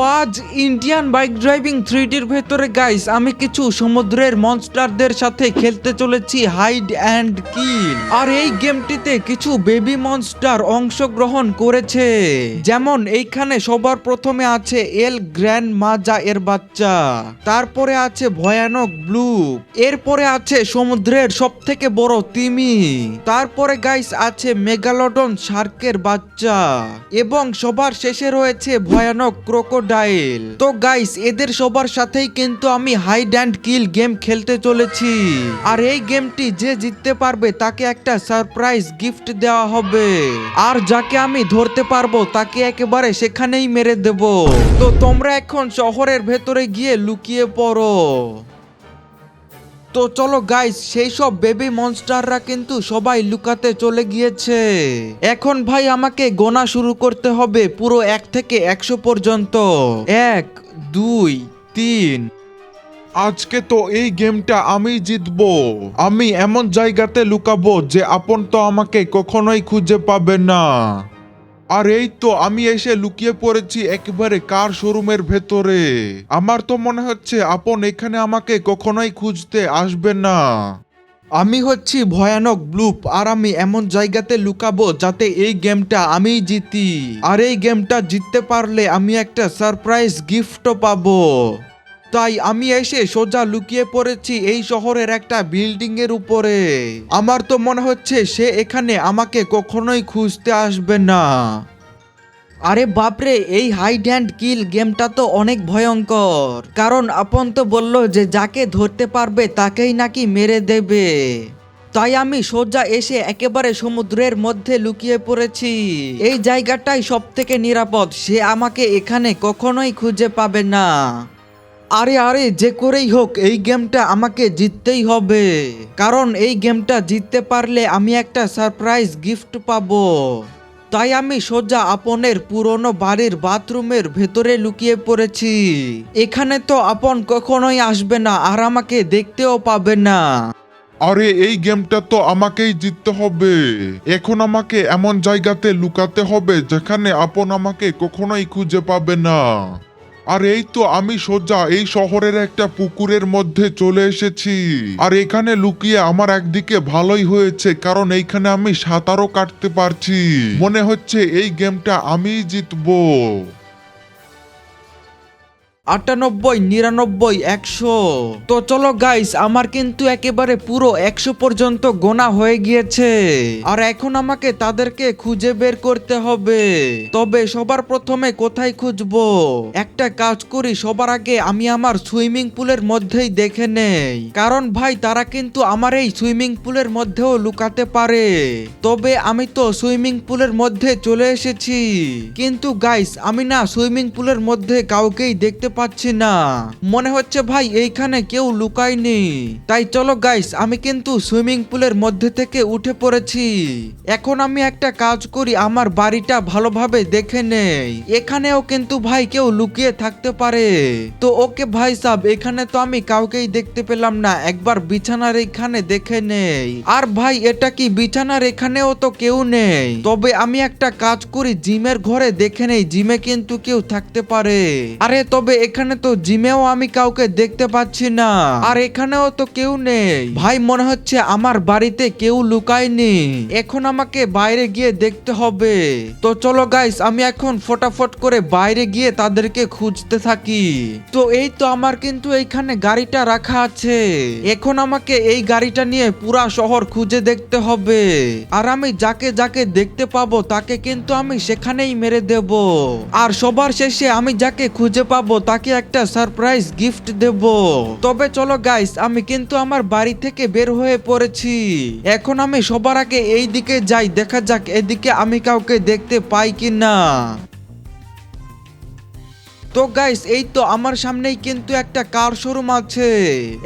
আজ Indian bike driving থ্রিডির ভেতরে guys আমি কিছু সমুদ্রের মনস্টারদের সাথে খেলতে চলেছি হাইড অ্যান্ড কিল আর এই গেমটিতে কিছু বেবি মনস্টার অংশগ্রহণ করেছে। যেমন এইখানে সবার প্রথমে আছে এল গ্র্যান্ড মাজা এর বাচ্চা, তারপরে আছে ভয়ানক ব্লু এরপরে আছে সমুদ্রের সব থেকে বড় তিমি, তারপরে গাইস আছে মেগালডন শার্কের বাচ্চা, এবং সবার শেষে রয়েছে ভয়ানক ক্রোকোডাইল তো গাইস এদের সবার সাথেই কিন্তু আমি হাইড অ্যান্ড কিল গেম খেলতে চলেছি। আর এই গেমটি যে জিততে পারবে, তাকে একটা সারপ্রাইজ গিফট দেওয়া হবে। আর যাকে আমি ধরতে পারব, তাকে একেবারে সেখানেই মেরে দেব। তো তোমরা এখন শহরের ভেতরে গিয়ে লুকিয়ে পড়ো। তো চলো গাইস সেই সব বেবি মনস্টাররা কিন্তু সবাই লুকাতে চলে গিয়েছে। এখন ভাই আমাকে গোনা শুরু করতে হবে পুরো এক থেকে একশো পর্যন্ত। এক, দুই, তিন। আজকে তো এই গেমটা আমি জিতবো। আমি এমন জায়গাতে লুকাবো যে আপন তো আমাকে কখনোই খুঁজে পাবে না। আর এই তো আমি এসে লুকিয়ে পড়েছি একেবারে কার শোরুমের ভেতরে। আমার তো মনে হচ্ছে আপন এখানে আমাকে কখনোই খুঁজতে আসবে না। আমি হচ্ছি ভয়ানক ব্লুপ আর আমি এমন জায়গাতে লুকাবো যাতে এই গেমটা আমিই জিতি। আর এই গেমটা জিততে পারলে আমি একটা সারপ্রাইজ গিফটও পাবো। তাই আমি এসে সোজা লুকিয়ে পড়েছি এই শহরের একটা বিল্ডিং এর উপরে। আমার তো মনে হচ্ছে সে এখানে আমাকে কখনোই খুঁজতে আসবে না। আরে বাপরে, এই হাইড অ্যান্ড কিল গেমটা তো অনেক ভয়ঙ্কর। কারণ আপন তো বলল যে যাকে ধরতে পারবে তাকেই নাকি মেরে দেবে। তাই আমি সোজা এসে একেবারে সমুদ্রের মধ্যে লুকিয়ে পড়েছি। এই জায়গাটাই সব থেকে নিরাপদ, সে আমাকে এখানে কখনোই খুঁজে পাবে না। আরে আরে, যে করেই হোক, এই গেমটা আমাকে জিততেই হবে। কারণ এই গেমটা জিততে পারলে আমি একটা সারপ্রাইজ গিফট পাবো। তাই আমি সোজা আপনের পুরনো বাড়ির বাথরুমের ভেতরে লুকিয়ে পড়েছি। এখানে তো আপন কখনোই আসবে না আর আমাকে দেখতেও পাবে না। আরে, এই গেমটা তো আমাকেই জিততে হবে। এখন আমাকে এমন জায়গাতে লুকাতে হবে যেখানে আপন আমাকে কখনোই খুঁজে পাবে না। আর এই তো আমি সোজা, এই শহরের একটা পুকুরের মধ্যে চলে এসেছি। আর এখানে লুকিয়ে আমার একদিকে ভালোই হয়েছে, কারণ এইখানে আমি সাঁতারও কাটতে পারছি। মনে হচ্ছে এই গেমটা আমি জিতবো। আটানব্বই, নিরানব্বই, একশো। তো চলো গাইস আমার কিন্তু একেবারে পুরো একশো পর্যন্ত গোনা হয়ে গিয়েছে। আর এখন আমাকে তাদেরকে খুঁজে বের করতে হবে। তবে সবার প্রথমে কোথায় খুঁজবো? একটা কাজ করি, সবার আগে আমি আমার সুইমিং পুলের মধ্যেই দেখে নেই। কারণ ভাই, তারা কিন্তু আমার এই সুইমিং পুলের মধ্যেও লুকাতে পারে। তবে আমি তো সুইমিং পুলের মধ্যে চলে এসেছি। কিন্তু গাইস আমি না সুইমিং পুলের মধ্যে কাউকেই দেখতে পাচ্ছি না। মনে হচ্ছে, ভাই, এইখানে কেউ লুকায়নি। তাই চলো গাইস আমি কিন্তু সুইমিং পুলের মধ্যে থেকে উঠে পড়েছি। এখন আমি একটা কাজ করি, আমার বাড়িটা ভালোভাবে দেখে নেই। এখানেও কিন্তু ভাই কেউ লুকিয়ে থাকতে পারে। তো ওকে, ভাই সাহ এখানে তো আমি কাউকেই দেখতে পেলাম না। একবার বিছানার এখানে দেখে নেই। আর ভাই, এটা কি বিছানার এখানেও তো কেউ নেই? তবে আমি একটা কাজ করি, জিমের ঘরে দেখে নেই, জিমে কিন্তু কেউ থাকতে পারে। আরে, তবে এখানে তো জিমেও আমি কাউকে দেখতে পাচ্ছি না। আর এখানেও তো কেউ নেই। ভাই, মনে হচ্ছে আমার বাড়িতে কেউ লুকায়নি। এখন আমাকে বাইরে গিয়ে দেখতে হবে। তো চলো গাইস আমি এখন ফটাফট করে বাইরে গিয়ে তাদেরকে খুঁজতে থাকি। তো এই তো আমার কিন্তু এইখানে গাড়িটা রাখা আছে। এখন আমাকে এই গাড়িটা নিয়ে পুরা শহর খুঁজে দেখতে হবে। আর আমি যাকে যাকে দেখতে পাবো, তাকে কিন্তু আমি সেখানেই মেরে দেব। আর সবার শেষে আমি যাকে খুঁজে পাবো তাকে একটা সারপ্রাইজ গিফট দেব। তবে চলো গাইস আমি কিন্তু আমার বাড়ি থেকে বের হয়ে পড়েছি। এখন আমি সবার আগে এই দিকে যাই, দেখা যাক এদিকে আমি কাউকে দেখতে পাই কি না তো গাইস এই তো আমার সামনেই কিন্তু একটা কার শোরুম আছে।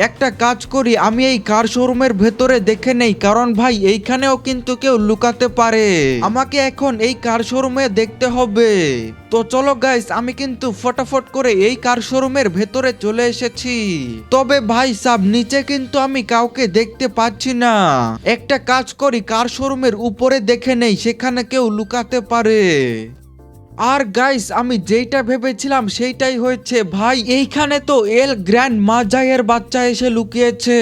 একটা কাজ করি, আমি এই কার শোরুমের ভেতরে দেখে নেই, কারণ ভাই, এইখানেও কিন্তু কেউ লুকাতে পারে। আমাকে এখন এই কার শোরুমে দেখতে হবে। তো চলো গাইস আমি কিন্তু ফটাফট করে এই কার শোরুমের ভেতরে চলে এসেছি। তবে ভাই, সাব, নিচে কিন্তু আমি কাউকে দেখতে পাচ্ছি না। একটা কাজ করি কার শোরুমের উপরে দেখে নেই, সেখানে কেউ লুকাতে পারে। আর গাইস আমি যেইটা ভেবেছিলাম সেইটাই হয়েছে। ভাই, এইখানে তো এল গ্র্যান্ড মাজাইয়ের বাচ্চা এসে লুকিয়েছে।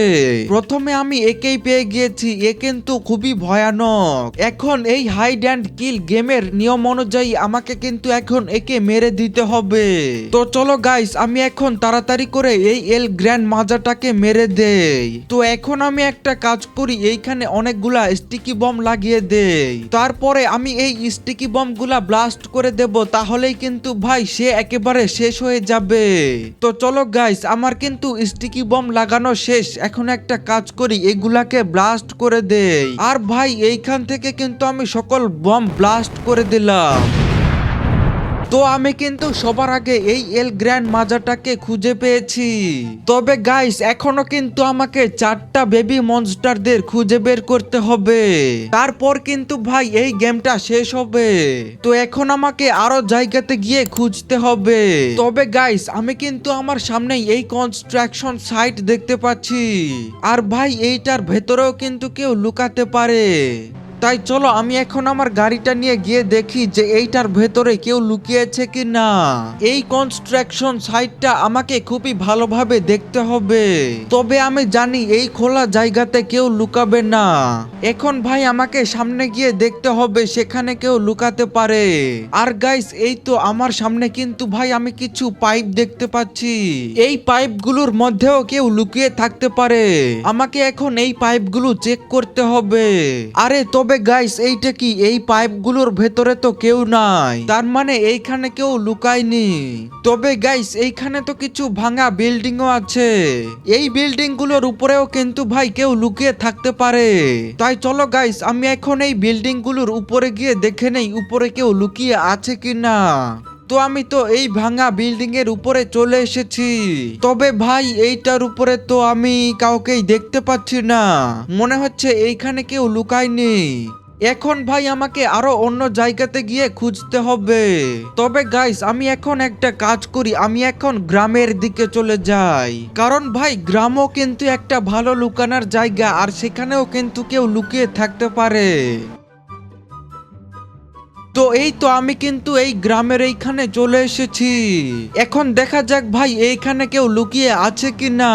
প্রথমে আমি একেই পেয়ে গিয়েছি, এ কিন্তু খুবই ভয়ানক। এখন এই হাইড অ্যান্ড কিল গেমের নিয়ম অনুযায়ী আমাকে কিন্তু এখন একে মেরে দিতে হবে। তো চলো গাইস আমি এখন তাড়াতাড়ি করে এই এল গ্র্যান্ড মাজাটাকে মেরে দেই। তো এখন আমি একটা কাজ করি, এইখানে অনেকগুলা স্টিকি বম লাগিয়ে দেই। তারপরে আমি এই স্টিকি বমগুলা ব্লাস্ট করে দেব, তাহলেই কিন্তু ভাই সে একেবারে শেষ হয়ে যাবে। তো চলো গাইস আমার কিন্তু স্টিকি বম লাগানো শেষ। এখন একটা কাজ করি, এগুলাকে ব্লাস্ট করে দেই। আর ভাই, এইখান থেকে কিন্তু আমি সকল বম ব্লাস্ট করে দিলাম। তো আমি কিন্তু সবার আগে এই এল গ্র্যান্ড মাজাটাকে খুঁজে পেয়েছি। তবে গাইস এখনও কিন্তু আমাকে চারটা বেবি মনস্টারদের খুঁজে বের করতে হবে। তারপর কিন্তু ভাই এই গেমটা শেষ হবে। তো এখন আমাকে আরও জায়গাতে গিয়ে খুঁজতে হবে। তবে গাইস আমি কিন্তু আমার সামনেই এই কনস্ট্রাকশন সাইট দেখতে পাচ্ছি। আর ভাই, এইটার ভেতরেও কিন্তু কেউ লুকাতে পারে। তাই চলো আমি এখন আমার গাড়িটা নিয়ে গিয়ে দেখি যে এইটার ভেতরে কেউ লুকিয়েছে কি না। এই কনস্ট্রাকশন সাইটটা আমাকে খুবই ভালোভাবে দেখতে হবে। তবে আমি জানি এই খোলা জায়গাতে কেউ লুকাবে না। এখন ভাই আমাকে সামনে গিয়ে দেখতে হবে সেখানে কেউ লুকাতে পারে। আর গাইস এই তো আমার সামনে কিন্তু ভাই আমি কিছু পাইপ দেখতে পাচ্ছি। এই পাইপগুলোর মধ্যেও কেউ লুকিয়ে থাকতে পারে। আমাকে এখন এই পাইপগুলো চেক করতে হবে। আরে, তবে গাইস এইটা কি? এই পাইপগুলোর ভেতরে তো কেউ নাই। তার মানে এইখানে কেউ লুকায়নি। তবে গাইস এইখানে তো কিছু ভাঙা বিল্ডিংও আছে। এই বিল্ডিংগুলোর উপরেও কিন্তু ভাই কেউ লুকিয়ে থাকতে পারে। তাই চলো গাইস আমি এখন এই বিল্ডিংগুলোর উপরে গিয়ে দেখে নেই, উপরে কেউ লুকিয়ে আছে কিনা। তো আমি তো এই ভাঙা বিল্ডিং এর উপরে চলে এসেছি। তবে ভাই, এইটার উপরে তো আমি কাউকেই দেখতে পাচ্ছি না। মনে হচ্ছে এইখানে কেউ লুকায়নি। এখন ভাই, আমাকে আরও অন্য জায়গাতে গিয়ে খুঁজতে হবে। তবে গাইস আমি এখন একটা কাজ করি। আমি এখন গ্রামের দিকে চলে যাই। কারণ ভাই, গ্রামও কিন্তু একটা ভালো লুকানোর জায়গা, আর সেখানেও কিন্তু কেউ লুকিয়ে থাকতে পারে। তো এই তো আমি কিন্তু এই গ্রামের এইখানে চলে এসেছি। এখন দেখা যাক ভাই, এইখানে কেউ লুকিয়ে আছে কি না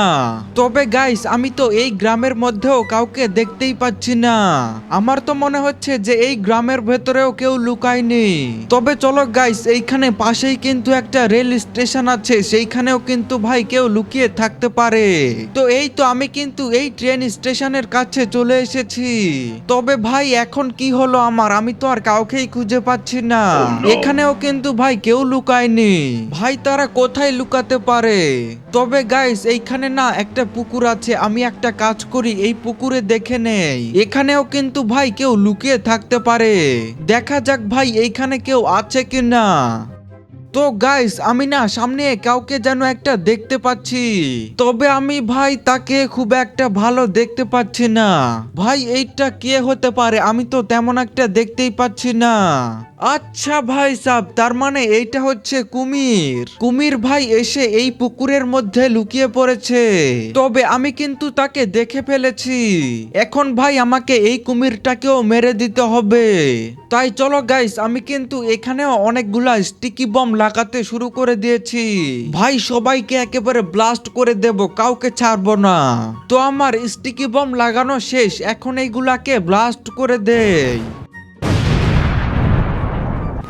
তবে গাইস আমি তো এই গ্রামের মধ্যেও কাউকে দেখতেই পাচ্ছি না। আমার তো মনে হচ্ছে যে এই গ্রামের ভেতরেও কেউ লুকায়নি। তবে চলো গাইস এইখানে পাশেই কিন্তু একটা রেল স্টেশন আছে, সেইখানেও কিন্তু ভাই কেউ লুকিয়ে থাকতে পারে। তো এই তো আমি কিন্তু এই ট্রেন স্টেশনের কাছে চলে এসেছি। তবে ভাই, এখন কি হলো আমার? আমি তো আর কাউকেই খুঁজে পাচ্ছি না। এখানেও কিন্তু ভাই কেউ লুকায়নি। ভাই তারা কোথায় লুকাতে পারে? তবে গাইস এইখানে না একটা পুকুর আছে আমি একটা কাজ করি এই পুকুরে দেখে নেই। এখানেও কিন্তু ভাই কেউ লুকিয়ে থাকতে পারে। দেখা যাক ভাই এইখানে কেউ আছে কি না তো গাইস আমি না সামনে কাউকে যেন একটা দেখতে পাচ্ছি। তবে আমি ভাই তাকে খুব একটা ভালো দেখতে পাচ্ছি না। ভাই, এইটা কে হতে পারে? আমি তো তেমন একটা দেখতেই পাচ্ছি না। আচ্ছা ভাই সাব, তার মানে এইটা হচ্ছে কুমির। কুমির ভাই এসে এই পুকুরের মধ্যে লুকিয়ে পড়েছে। তবে আমি কিন্তু তাকে দেখে ফেলেছি। এখন ভাই আমাকে এই কুমিরটাকেও মেরে দিতে হবে। তাই চলো গাইস আমি কিন্তু এখানেও অনেকগুলা স্টিকি বম লাগাতে শুরু করে দিয়েছি। ভাই সবাইকে একেবারে ব্লাস্ট করে দেব, কাউকে ছাড়বো না। তো আমার স্টিকি বম লাগানো শেষ, এখন এইগুলাকে ব্লাস্ট করে দেই।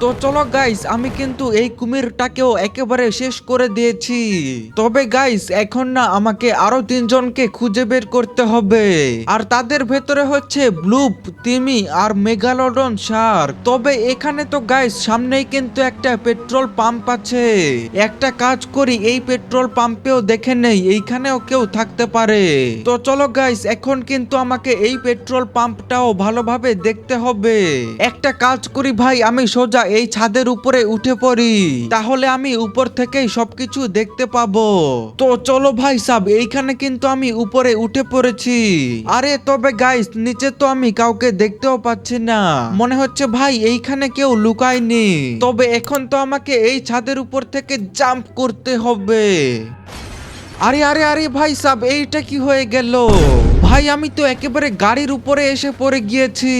তো চলো গাইস আমি কিন্তু এই কুমিরটাকেও একেবারে শেষ করে দিয়েছি। তবে গাইস এখন না আমাকে আরও তিনজনকে খুঁজে বের করতে হবে। আর তাদের ভেতরে হচ্ছে ব্লুপ, তিমি আর মেগালোডন শার্ক। তবে এখানে তো গাইস সামনেই কিন্তু একটা পেট্রোল পাম্প আছে। একটা কাজ করি, এই পেট্রোল পাম্পেও দেখে নেই, এইখানেও কেউ থাকতে পারে। তো চলো গাইস এখন কিন্তু আমাকে এই পেট্রোল পাম্পটাও ভালোভাবে দেখতে হবে। একটা কাজ করি ভাই, আমি সোজা এই ছাদের উপরে উঠে পড়ি। তাহলে আমি উপর থেকেই সবকিছু দেখতে পাবো। তো চলো ভাই সাব, এইখানে কিন্তু আমি উপরে উঠে পড়েছি। আরে তবে গাইস নিচে তো আমি কাউকে দেখতেও পাচ্ছি না। মনে হচ্ছে ভাই এইখানে কেউ লুকায়নি। তবে এখন তো আমাকে এই ছাদের উপর থেকে জাম্প করতে হবে। আরে আরে আরে ভাই সাব, এইটা কি হয়ে গেল? ভাই, আমি তো একেবারে গাড়ির উপরে এসে পড়ে গিয়েছি।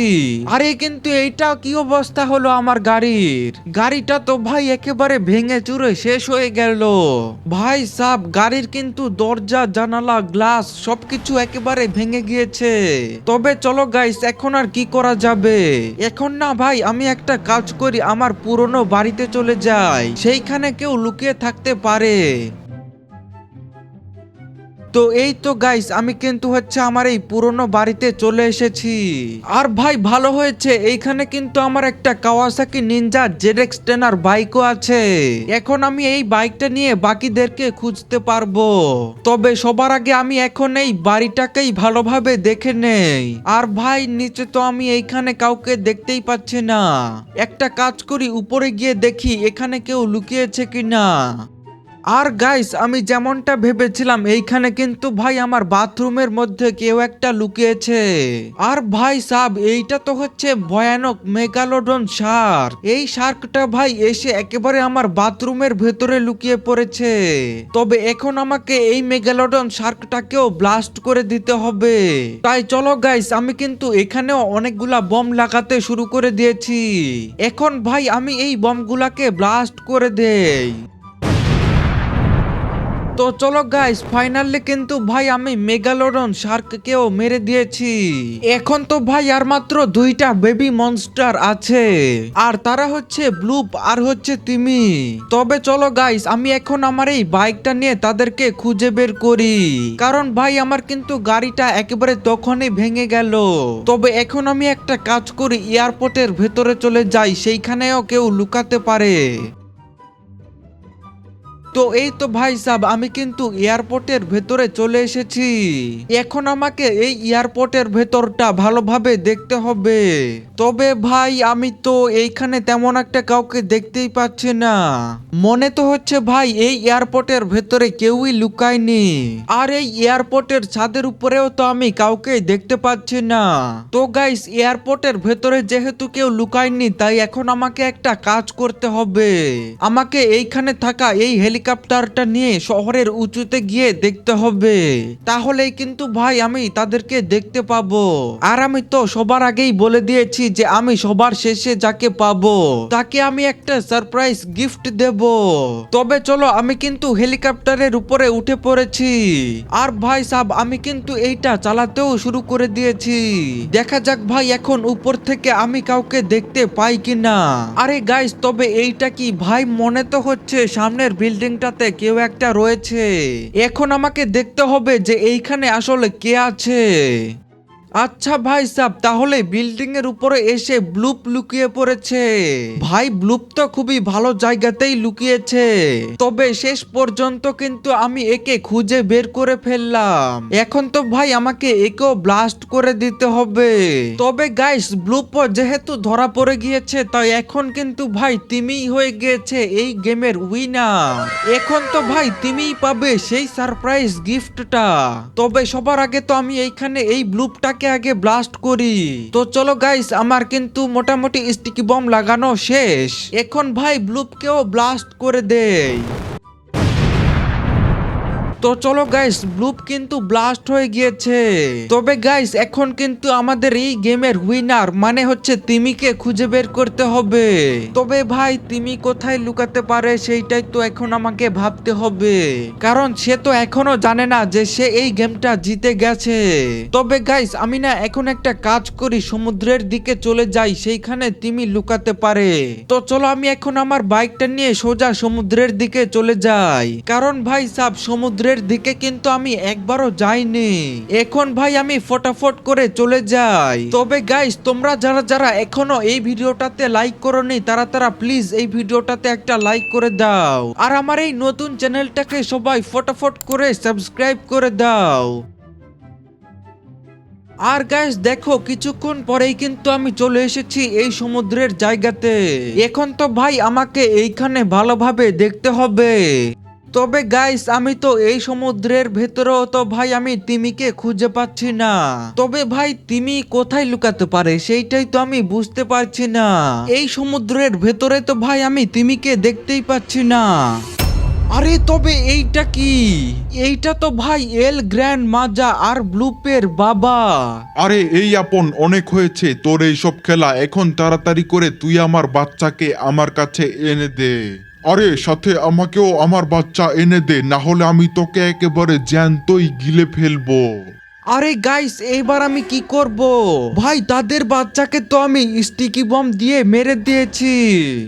আরে, কিন্তু এইটা কি অবস্থা হলো আমার গাড়ির? গাড়িটা তো ভাই একেবারে ভেঙে চুরে শেষ হয়ে গেল। ভাই সাব, গাড়ির কিন্তু দরজা, জানালা, গ্লাস সবকিছু একেবারে ভেঙে গিয়েছে। তবে চলো গাইস এখন আর কি করা যাবে? এখন না ভাই, আমি একটা কাজ করি, আমার পুরনো বাড়িতে চলে যাই। সেইখানে কেউ লুকিয়ে থাকতে পারে। তো এই তো গাইস আমি কিন্তু হচ্ছে আমার এই পুরনো বাড়িতে চলে এসেছি। আর ভাই, ভালো হয়েছে, এইখানে কিন্তু আমার একটা কাওয়াসাকি নিনজা জেডেক্স টেনার বাইকও আছে। এখন আমি এই বাইকটা নিয়ে বাকিদেরকে খুঁজতে পারব। তবে সবার আগে আমি এখন এই বাড়িটাকেই ভালোভাবে দেখে নেই। আর ভাই, নিচে তো আমি এইখানে কাউকে দেখতেই পাচ্ছি না। একটা কাজ করি, উপরে গিয়ে দেখি এখানে কেউ লুকিয়েছে কিনা। আর গাইস আমি যেমনটা ভেবেছিলাম, এইখানে কিন্তু ভাই আমার বাথরুমের মধ্যে কেউ একটা লুকিয়েছে। আর ভাই সাব, এইটা তো হচ্ছে ভয়ানক মেগালোডন শার্ক। এই শার্কটা ভাই এসে একেবারে আমার বাথরুমের ভেতরে লুকিয়ে পড়েছে। তবে এখন আমাকে এই মেগালোডন শার্কটাকেও ব্লাস্ট করে দিতে হবে। তাই চলো গাইস আমি কিন্তু এখানেও অনেকগুলা বম লাগাতে শুরু করে দিয়েছি। এখন ভাই, আমি এই বমগুলাকে ব্লাস্ট করে দেই। তো চলো গাইস ফাইনালি কিন্তু ভাই আমি মেগালোডন শার্ককেও মেরে দিয়েছি। এখন তো ভাই আর মাত্র দুইটা বেবি মনস্টার আছে। আর তারা হচ্ছে ব্লুপ আর হচ্ছে তিমি। তবে চলো গাইস আমি এখন আমার এই বাইকটা নিয়ে তাদেরকে খুঁজে বের করি। কারণ ভাই আমার কিন্তু গাড়িটা একেবারে তখনই ভেঙে গেল। তবে এখন আমি একটা কাজ করি, এয়ারপোর্টের ভেতরে চলে যাই, সেইখানেও কেউ লুকাতে পারে। তো এই তো ভাই সাব, আমি কিন্তু এয়ারপোর্টের ভেতরে চলে এসেছি। এখন আমাকে এই এয়ারপোর্টের ভেতরটা ভালোভাবে দেখতে হবে। তবে ভাই, আমি তো এইখানে তেমন একটা কাউকে দেখতেই পাচ্ছি না। মনে তো হচ্ছে ভাই, এই এয়ারপোর্টের ভেতরে কেউই লুকায়নি। আর এই এয়ারপোর্টের ছাদের উপরেও তো আমি কাউকে দেখতে পাচ্ছি না। তো গাইস এয়ারপোর্টের ভেতরে যেহেতু কেউ লুকায়নি, তাই এখন আমাকে একটা কাজ করতে হবে। আমাকে এইখানে থাকা এই হেলিকপ্টারটা নিয়ে শহরের উঁচুতে গিয়ে দেখতে হবে। তাহলেই কিন্তু ভাই আমি তাদেরকে দেখতে পাবো। আর আমি তো সবার আগেই বলে দিয়েছি যে আমি সবার শেষে যাকে পাবো, তাকে আমি একটা সারপ্রাইজ গিফট দেব। তবে চলো, আমি কিন্তু হেলিকপ্টারের উপরে উঠে পড়েছি। আর ভাই সাব, আমি কিন্তু এইটা চালাতেও শুরু করে দিয়েছি। দেখা যাক ভাই এখন উপর থেকে আমি কাউকে দেখতে পাই কিনা। আরে গাইস তবে এইটা কি ভাই মনে তো হচ্ছে সামনের বিল্ডিংটাতে কেউ একটা রয়েছে। এখন আমাকে দেখতে হবে যে এইখানে আসলে কে আছে। আচ্ছা ভাই সাব, তাহলে বিল্ডিং এর উপরে এসে ব্লুপ লুকিয়ে পড়েছে। ভাই, ব্লুপ তো খুবই ভালো জায়গাতেই লুকিয়েছে। তবে শেষ পর্যন্ত কিন্তু আমি একে খুঁজে বের করে ফেললাম। এখন তো ভাই আমাকে একেও ব্লাস্ট করে দিতে হবে। তবে গাইস, ব্লুপ যেহেতু ধরা পড়ে গিয়েছে, তাই এখন কিন্তু ভাই তিমিই হয়ে গিয়েছে এই গেমের উইনার এখন তো ভাই তিমিই পাবে সেই সারপ্রাইজ গিফটটা তবে সবার আগে তো আমি এইখানে এই ব্লুপটাকে আগে ব্লাস্ট করি। তো চলো গাইস আমার কিন্তু মোটামুটি স্টিকি বম লাগানো শেষ। এখন ভাই ব্লুপকেও ব্লাস্ট করে দেই। তো চলো গাইস ব্লুপ কিন্তু ব্লাস্ট হয়ে গিয়েছে। তবে গাইস এখন কিন্তু আমাদের এই গেমের উইনার মানে হচ্ছে তিমিকে খুঁজে বের করতে হবে। তবে ভাই, তিমি কোথায় লুকাতে পারে সেইটাই তো এখন আমাকে ভাবতে হবে। কারণ সে তো এখনও জানে না যে সে এই গেমটা জিতে গেছে। তবে গাইস আমি না এখন একটা কাজ করি, সমুদ্রের দিকে চলে যাই, সেইখানে তিমি লুকাতে পারে। তো চলো আমি এখন আমার বাইকটা নিয়ে সোজা সমুদ্রের দিকে চলে যাই। কারণ ভাই, সাব সমুদ্রের দিকে কিন্তু আমি একবারও যাইনি। এখন ভাই আমি ফটাফট করে চলে যাই। তবে গাইস তোমরা যারা যারা এখনও এই ভিডিওটাতে লাইক করোনি, তারা তারা প্লিজ এই ভিডিওটাতে একটা লাইক করে দাও। আর আমার এই নতুন চ্যানেলটাকে সবাই ফটাফট করে সাবস্ক্রাইব করে দাও। আর গাইস দেখো, কিছুক্ষণ পরেই কিন্তু আমি চলে এসেছি এই সমুদ্রের জায়গাতে। এখন তো ভাই আমাকে এইখানে ভালোভাবে দেখতে হবে। তবে গাইস আমি তো এই সমুদ্রের ভেতরেও তো ভাই, আমি তিমিকে খুঁজে পাচ্ছি না। তবে ভাই, তিমি কোথায় লুকাতে পারে, সেইটাই তো আমি বুঝতে পারছি না। এই সমুদ্রের ভেতরে তো ভাই, আমি তিমিকে দেখতেই পাচ্ছি না। আরে, তবে এইটা কি? এইটা তো ভাই এল গ্র্যান্ড মাজা আর ব্লুপের বাবা। আরে, এই আপন, অনেক হয়েছে, তোর এই সব খেলা, এখন তাড়াতাড়ি করে তুই আমার বাচ্চাকে আমার কাছে এনে দে। আরে সাথে আমাকেও আমার বাচ্চা এনে দে না হলে আমি তোকে একেবারে জ্যান্তই গিলে ফেলব। আরে গাইস এইবার আমি কি করব? ভাই তাদের বাচ্চাকে তো আমি স্টিকি বম দিয়ে মেরে দিয়েছি।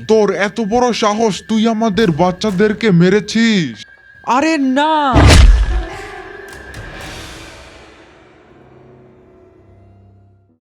তোর এত বড় সাহস তুই আমাদের বাচ্চাদেরকে মেরেছিস? আরে না!